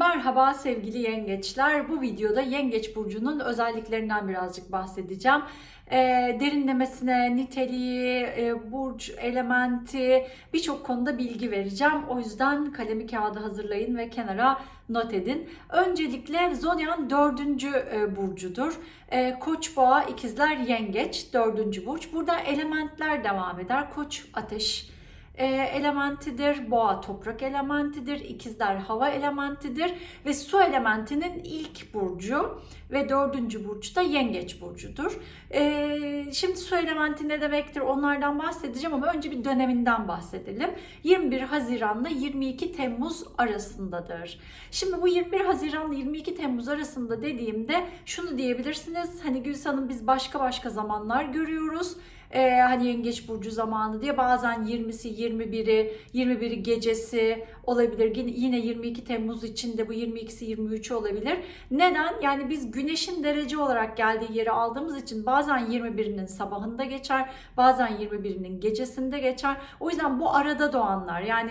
Merhaba sevgili yengeçler. Bu videoda yengeç burcunun özelliklerinden birazcık bahsedeceğim. Ee, derinlemesine niteliği, e, burç, elementi birçok konuda bilgi vereceğim. O yüzden kalemi kağıdı hazırlayın ve kenara not edin. Öncelikle Zodyan dördüncü e, burcudur. E, Koç, boğa, ikizler, yengeç dördüncü burç. Burada elementler devam eder. Koç, ateş, e, elementidir. Boğa toprak elementidir. İkizler hava elementidir. Ve su elementinin ilk burcu ve dördüncü burcu da yengeç burcudur. E, şimdi su elementi ne demektir onlardan bahsedeceğim ama önce bir döneminden bahsedelim. 21 Haziran'la 22 Temmuz arasındadır. Şimdi bu 21 Haziran'la 22 Temmuz arasında dediğimde şunu diyebilirsiniz. Hani Gülsan'ın biz başka başka zamanlar görüyoruz e, hani yengeç burcu zamanı diye bazen 20'si 21'i 21'i gecesi olabilir. Yine, yine 22 Temmuz için de bu 22'si 23'ü olabilir. Neden? Yani biz güneşin derece olarak geldiği yeri aldığımız için bazen 21'inin sabahında geçer, bazen 21'inin gecesinde geçer. O yüzden bu arada doğanlar yani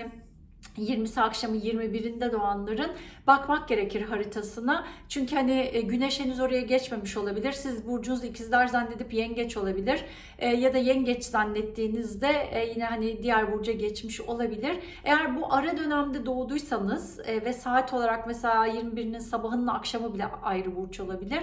20'si akşamı 21'inde doğanların bakmak gerekir haritasına. Çünkü hani e, güneş henüz oraya geçmemiş olabilir. Siz burcunuz ikizler zannedip yengeç olabilir. E, ya da yengeç zannettiğinizde e, yine hani diğer burca geçmiş olabilir. Eğer bu ara dönemde doğduysanız e, ve saat olarak mesela 21'inin sabahının akşamı bile ayrı burç olabilir.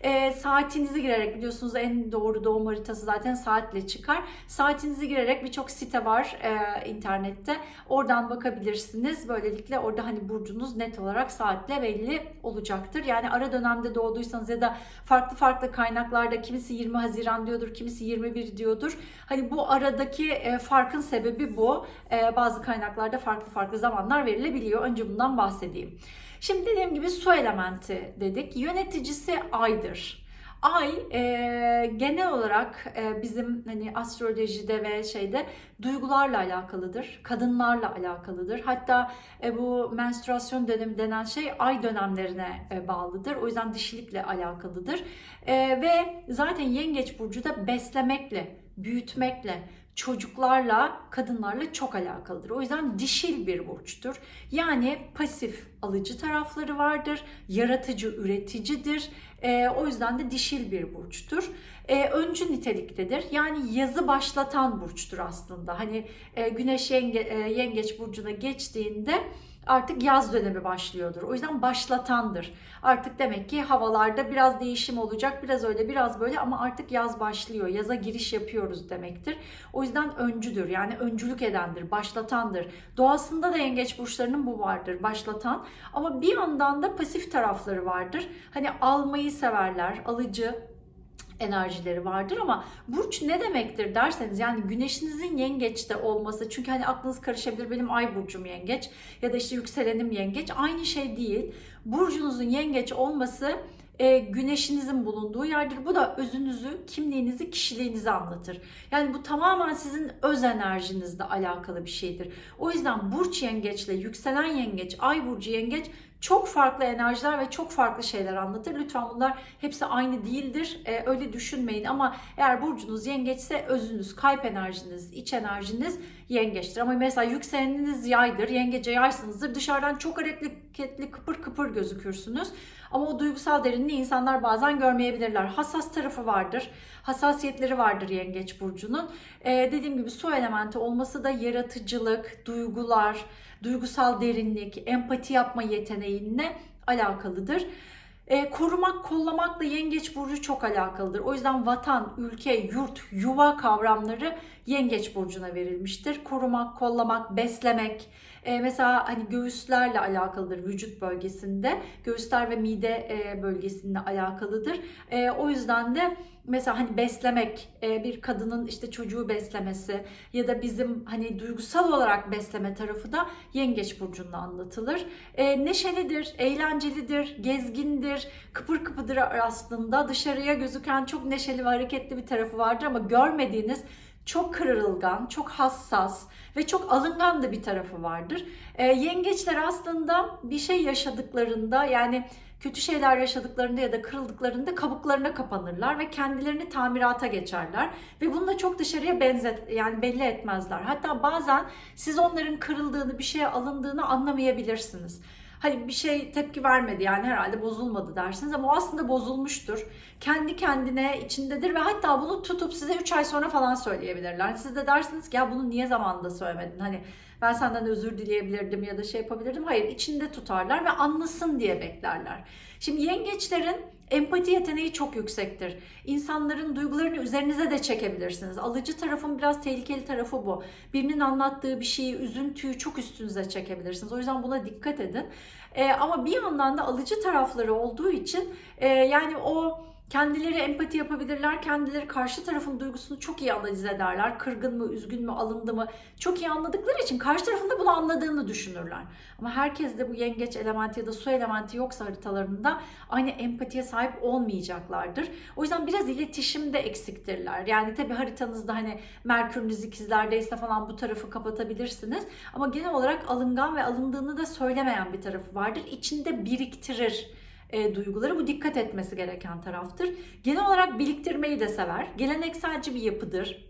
E, saatinizi girerek biliyorsunuz en doğru doğum haritası zaten saatle çıkar. Saatinizi girerek birçok site var e, internette. Oradan bakabilirsiniz. Böylelikle orada hani burcunuz net olarak saatle belli olacaktır. Yani ara dönemde doğduysanız ya da farklı farklı kaynaklarda kimisi 20 Haziran diyordur, kimisi 21 diyordur. Hani bu aradaki e, farkın sebebi bu. E, bazı kaynaklarda farklı farklı zamanlar verilebiliyor. Önce bundan bahsedeyim. Şimdi dediğim gibi su elementi dedik. Yöneticisi aydır. Ay e, genel olarak e, bizim hani astrolojide ve şeyde duygularla alakalıdır, kadınlarla alakalıdır. Hatta e, bu menstruasyon dönemi denen şey ay dönemlerine e, bağlıdır. O yüzden dişilikle alakalıdır. E, ve zaten yengeç burcu da beslemekle, büyütmekle, çocuklarla, kadınlarla çok alakalıdır. O yüzden dişil bir burçtur. Yani pasif alıcı tarafları vardır, yaratıcı, üreticidir. E, o yüzden de dişil bir burçtur. E, öncü niteliktedir. Yani yazı başlatan burçtur aslında. Hani e, Güneş yenge, e, Yengeç burcuna geçtiğinde artık yaz dönemi başlıyordur. O yüzden başlatandır. Artık demek ki havalarda biraz değişim olacak. Biraz öyle biraz böyle ama artık yaz başlıyor. Yaza giriş yapıyoruz demektir. O yüzden öncüdür. Yani öncülük edendir, başlatandır. Doğasında da yengeç burçlarının bu vardır. Başlatan. Ama bir yandan da pasif tarafları vardır. Hani almayı severler, alıcı, enerjileri vardır ama burç ne demektir derseniz yani güneşinizin yengeçte olması çünkü hani aklınız karışabilir benim ay burcum yengeç ya da işte yükselenim yengeç aynı şey değil. Burcunuzun yengeç olması e, güneşinizin bulunduğu yerdir. Bu da özünüzü, kimliğinizi, kişiliğinizi anlatır. Yani bu tamamen sizin öz enerjinizle alakalı bir şeydir. O yüzden burç yengeçle yükselen yengeç, ay burcu yengeç çok farklı enerjiler ve çok farklı şeyler anlatır. Lütfen bunlar hepsi aynı değildir. Ee, öyle düşünmeyin ama eğer burcunuz yengeçse özünüz, kalp enerjiniz, iç enerjiniz yengeçtir. Ama mesela yükseleniniz yaydır, yengece yaysınızdır. Dışarıdan çok hareketli, kıpır kıpır gözükürsünüz. Ama o duygusal derinliği insanlar bazen görmeyebilirler. Hassas tarafı vardır. Hassasiyetleri vardır yengeç burcunun. Ee, dediğim gibi su elementi olması da yaratıcılık, duygular, duygusal derinlik, empati yapma yeteneğine alakalıdır. E, korumak, kollamakla yengeç burcu çok alakalıdır. O yüzden vatan, ülke, yurt, yuva kavramları yengeç burcuna verilmiştir. Korumak, kollamak, beslemek, e, mesela hani göğüslerle alakalıdır vücut bölgesinde. Göğüsler ve mide e, bölgesinde alakalıdır. E, o yüzden de mesela hani beslemek, e, bir kadının işte çocuğu beslemesi ya da bizim hani duygusal olarak besleme tarafı da yengeç burcunda anlatılır. E, neşelidir, eğlencelidir, gezgindir, kıpır kıpıdır aslında. Dışarıya gözüken çok neşeli ve hareketli bir tarafı vardır ama görmediğiniz çok kırılgan, çok hassas ve çok alıngan da bir tarafı vardır. E, yengeçler aslında bir şey yaşadıklarında yani kötü şeyler yaşadıklarında ya da kırıldıklarında kabuklarına kapanırlar ve kendilerini tamirata geçerler ve bunu da çok dışarıya benzet yani belli etmezler. Hatta bazen siz onların kırıldığını, bir şeye alındığını anlamayabilirsiniz. Hani bir şey tepki vermedi yani herhalde bozulmadı dersiniz ama o aslında bozulmuştur. Kendi kendine içindedir ve hatta bunu tutup size 3 ay sonra falan söyleyebilirler. Siz de dersiniz ki ya bunu niye zamanında söylemedin? Hani ben senden özür dileyebilirdim ya da şey yapabilirdim. Hayır içinde tutarlar ve anlasın diye beklerler. Şimdi yengeçlerin empati yeteneği çok yüksektir. İnsanların duygularını üzerinize de çekebilirsiniz. Alıcı tarafın biraz tehlikeli tarafı bu. Birinin anlattığı bir şeyi, üzüntüyü çok üstünüze çekebilirsiniz. O yüzden buna dikkat edin. Ee, ama bir yandan da alıcı tarafları olduğu için e, yani o Kendileri empati yapabilirler. Kendileri karşı tarafın duygusunu çok iyi analiz ederler. Kırgın mı, üzgün mü, alındı mı çok iyi anladıkları için karşı tarafın da bunu anladığını düşünürler. Ama herkes de bu yengeç elementi ya da su elementi yoksa haritalarında aynı empatiye sahip olmayacaklardır. O yüzden biraz iletişimde eksiktirler. Yani tabii haritanızda hani Merkür'ünüz ikizlerdeyse falan bu tarafı kapatabilirsiniz. Ama genel olarak alıngan ve alındığını da söylemeyen bir tarafı vardır. İçinde biriktirir e, duyguları. Bu dikkat etmesi gereken taraftır. Genel olarak biriktirmeyi de sever. Gelenekselci bir yapıdır.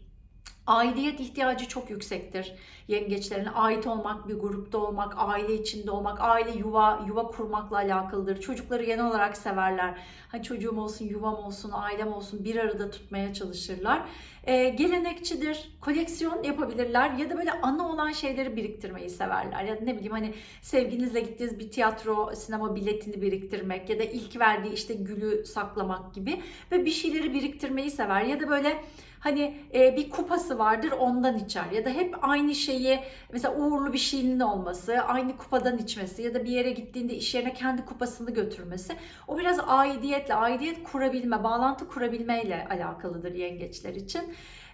Aidiyet ihtiyacı çok yüksektir. Yengeçlerin ait olmak, bir grupta olmak, aile içinde olmak, aile yuva yuva kurmakla alakalıdır. Çocukları genel olarak severler. Hani çocuğum olsun, yuvam olsun, ailem olsun bir arada tutmaya çalışırlar. Ee, gelenekçidir, koleksiyon yapabilirler ya da böyle anı olan şeyleri biriktirmeyi severler. Ya da ne bileyim hani sevginizle gittiğiniz bir tiyatro, sinema biletini biriktirmek ya da ilk verdiği işte gülü saklamak gibi ve bir şeyleri biriktirmeyi sever ya da böyle Hani e, bir kupası vardır ondan içer ya da hep aynı şeyi mesela uğurlu bir şeyinin olması, aynı kupadan içmesi ya da bir yere gittiğinde iş yerine kendi kupasını götürmesi. O biraz aidiyetle, aidiyet kurabilme, bağlantı kurabilmeyle alakalıdır yengeçler için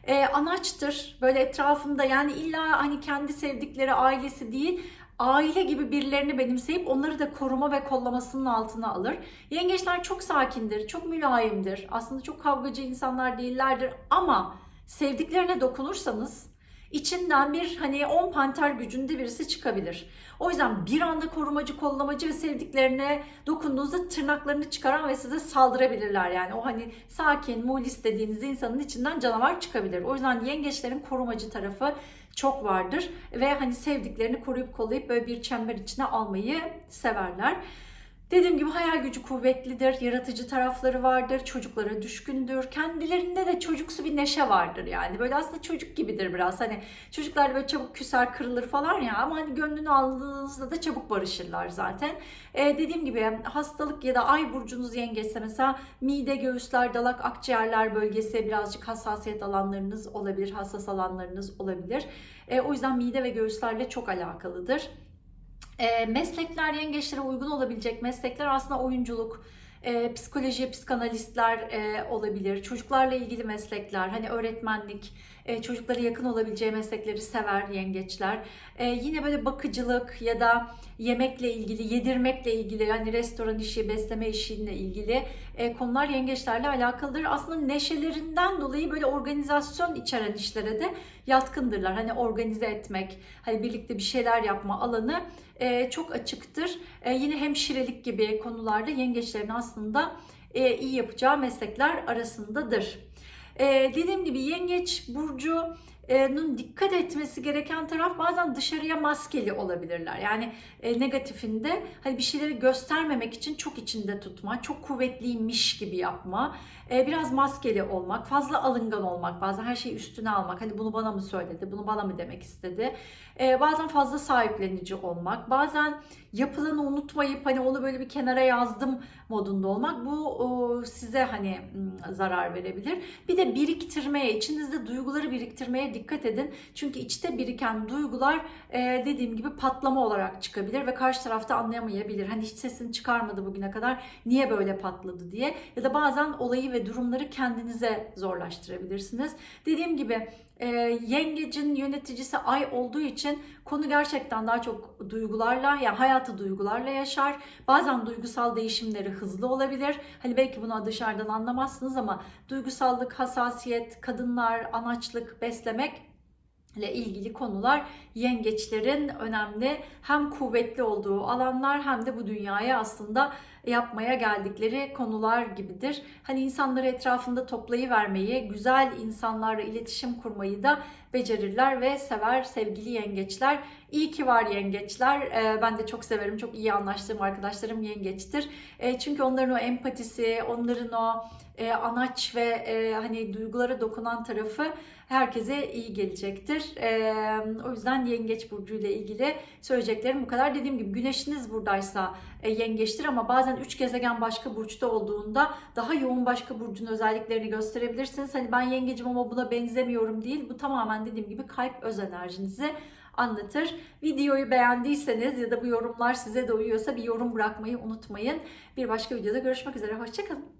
e, anaçtır. Böyle etrafında yani illa hani kendi sevdikleri ailesi değil aile gibi birilerini benimseyip onları da koruma ve kollamasının altına alır. Yengeçler çok sakindir, çok mülayimdir. Aslında çok kavgacı insanlar değillerdir ama sevdiklerine dokunursanız içinden bir hani 10 panter gücünde birisi çıkabilir. O yüzden bir anda korumacı, kollamacı ve sevdiklerine dokunduğunuzda tırnaklarını çıkaran ve size saldırabilirler. Yani o hani sakin, mulis dediğiniz insanın içinden canavar çıkabilir. O yüzden yengeçlerin korumacı tarafı çok vardır ve hani sevdiklerini koruyup kollayıp böyle bir çember içine almayı severler. Dediğim gibi hayal gücü kuvvetlidir, yaratıcı tarafları vardır, çocuklara düşkündür. Kendilerinde de çocuksu bir neşe vardır yani. Böyle aslında çocuk gibidir biraz. Hani çocuklar böyle çabuk küser, kırılır falan ya ama hani gönlünü aldığınızda da çabuk barışırlar zaten. Ee, dediğim gibi hastalık ya da ay burcunuz yengeçse mesela mide, göğüsler, dalak, akciğerler bölgesi birazcık hassasiyet alanlarınız olabilir, hassas alanlarınız olabilir. Ee, o yüzden mide ve göğüslerle çok alakalıdır. E, meslekler yengeçlere uygun olabilecek meslekler aslında oyunculuk, e, psikoloji, psikanalistler e, olabilir. Çocuklarla ilgili meslekler, hani öğretmenlik, e, çocuklara yakın olabileceği meslekleri sever yengeçler. E, yine böyle bakıcılık ya da yemekle ilgili, yedirmekle ilgili, hani restoran işi, besleme işiyle ilgili e, konular yengeçlerle alakalıdır. Aslında neşelerinden dolayı böyle organizasyon içeren işlere de yatkındırlar. Hani organize etmek, hani birlikte bir şeyler yapma alanı e, çok açıktır. E, yine hemşirelik gibi konularda yengeçlerin aslında e, iyi yapacağı meslekler arasındadır. E, dediğim gibi yengeç burcu dikkat etmesi gereken taraf bazen dışarıya maskeli olabilirler. Yani e, negatifinde hani bir şeyleri göstermemek için çok içinde tutma, çok kuvvetliymiş gibi yapma, e, biraz maskeli olmak, fazla alıngan olmak, bazen her şeyi üstüne almak. Hani bunu bana mı söyledi, bunu bana mı demek istedi? E, bazen fazla sahiplenici olmak, bazen yapılanı unutmayıp hani onu böyle bir kenara yazdım modunda olmak bu size hani zarar verebilir. Bir de biriktirmeye, içinizde duyguları biriktirmeye dikkat edin. Çünkü içte biriken duygular e, dediğim gibi patlama olarak çıkabilir ve karşı tarafta anlayamayabilir. Hani hiç sesini çıkarmadı bugüne kadar niye böyle patladı diye. Ya da bazen olayı ve durumları kendinize zorlaştırabilirsiniz. Dediğim gibi e, yengecin yöneticisi ay olduğu için konu gerçekten daha çok duygularla yani hayatı duygularla yaşar. Bazen duygusal değişimleri hızlı olabilir. Hani belki bunu dışarıdan anlamazsınız ama duygusallık, hassasiyet, kadınlar, anaçlık, beslemek ile ilgili konular yengeçlerin önemli hem kuvvetli olduğu alanlar hem de bu dünyaya aslında yapmaya geldikleri konular gibidir. Hani insanları etrafında toplayıvermeyi, güzel insanlarla iletişim kurmayı da becerirler ve sever sevgili yengeçler. İyi ki var yengeçler. Ee, ben de çok severim. Çok iyi anlaştığım arkadaşlarım yengeçtir. Ee, çünkü onların o empatisi, onların o e, anaç ve e, hani duygulara dokunan tarafı herkese iyi gelecektir. Ee, o yüzden yengeç burcu ile ilgili söyleyeceklerim bu kadar. Dediğim gibi güneşiniz buradaysa e, yengeçtir ama bazen üç gezegen başka burçta olduğunda daha yoğun başka burcun özelliklerini gösterebilirsiniz. Hani ben yengecim ama buna benzemiyorum değil. Bu tamamen dediğim gibi kalp öz enerjinizi anlatır. Videoyu beğendiyseniz ya da bu yorumlar size de uyuyorsa bir yorum bırakmayı unutmayın. Bir başka videoda görüşmek üzere. Hoşçakalın.